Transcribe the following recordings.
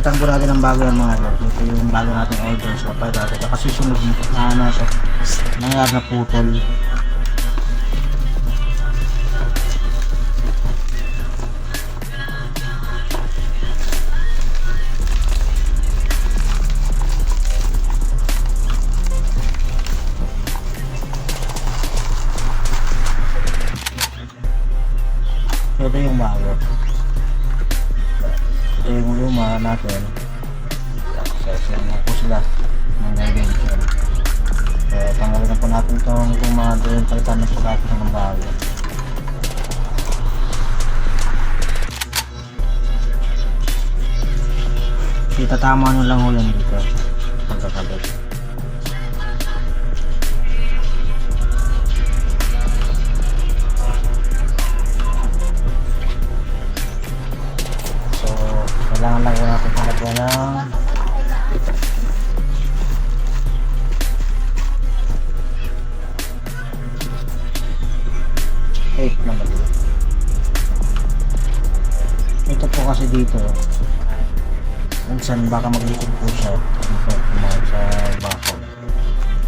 natin ang bago ng mga idol. Ito yung bago natin order sa pa dati. Kasi sunod na ano ito. Nangyari na putol. Ito yung bago. Yung luma natin. So, sinama po sila ng dimension. So, tanggalin na po natin itong luma doon. Palitan na po natin ng bago. Itatama nyo lang ulan dito. Pagkakabit. Na maliit. Ito po kasi dito, minsan baka maglikod po siya dito kumawag sa bako.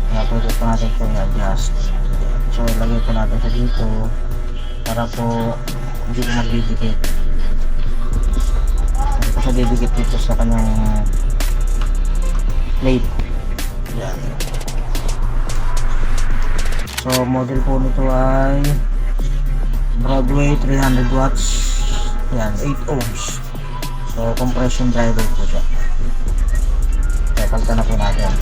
Kaya pwede po natin po i-adjust. So, lagay po natin siya dito para po hindi po magdidikit. Hindi po siya didikit dito sa kanyang plate. Yan. So, model po nito ay Broadway 300 watts. Yan, 8 ohms. So, compression driver po siya. Kaya palitan na po natin.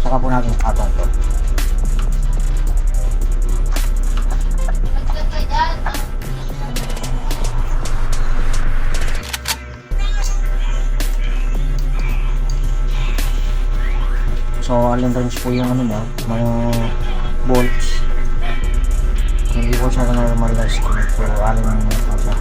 Saka po natin patong to. So, alin range po yung ano niya, mga bolts. Hindi po siya normal na screw. So, alin lang po siya.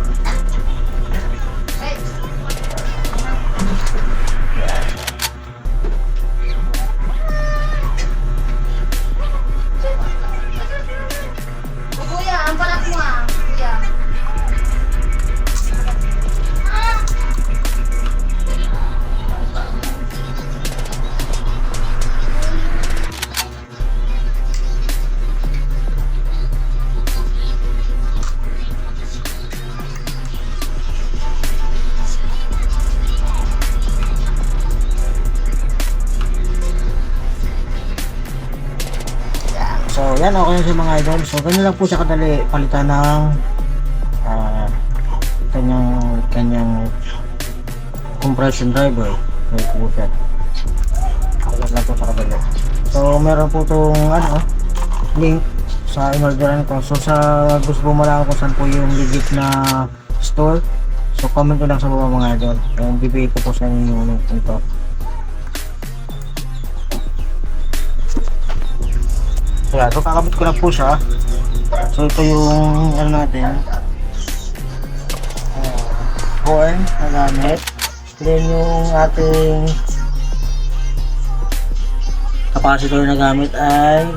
So, yan okay na siya mga idol. So, ganyan lang po siya kadali palitan ng ah, kanyang kanyang compression driver. May siya. Ganyan lang po siya kadali. So, meron po itong ano, link sa in-orderan ko. So, sa gusto po malaman kung saan po yung legit na store. So, comment ko lang sa baba mga idol. And bibigay ko po sa inyo yung link nito. Yan. So, kakabit ko na po siya. So, ito yung, ano natin, uh, coin na gamit. Then, yung ating capacitor na gamit ay,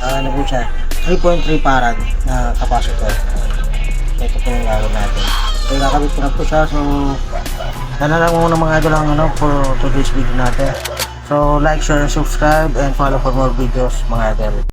ah, ano po siya, 3.3 farad na capacitor. So, ito po yung gagawin natin. So, kakabit ko na po siya. So, yan lang muna mga idol ang ano, for today's video natin. So, like, share, and subscribe, and follow for more videos, mga idol.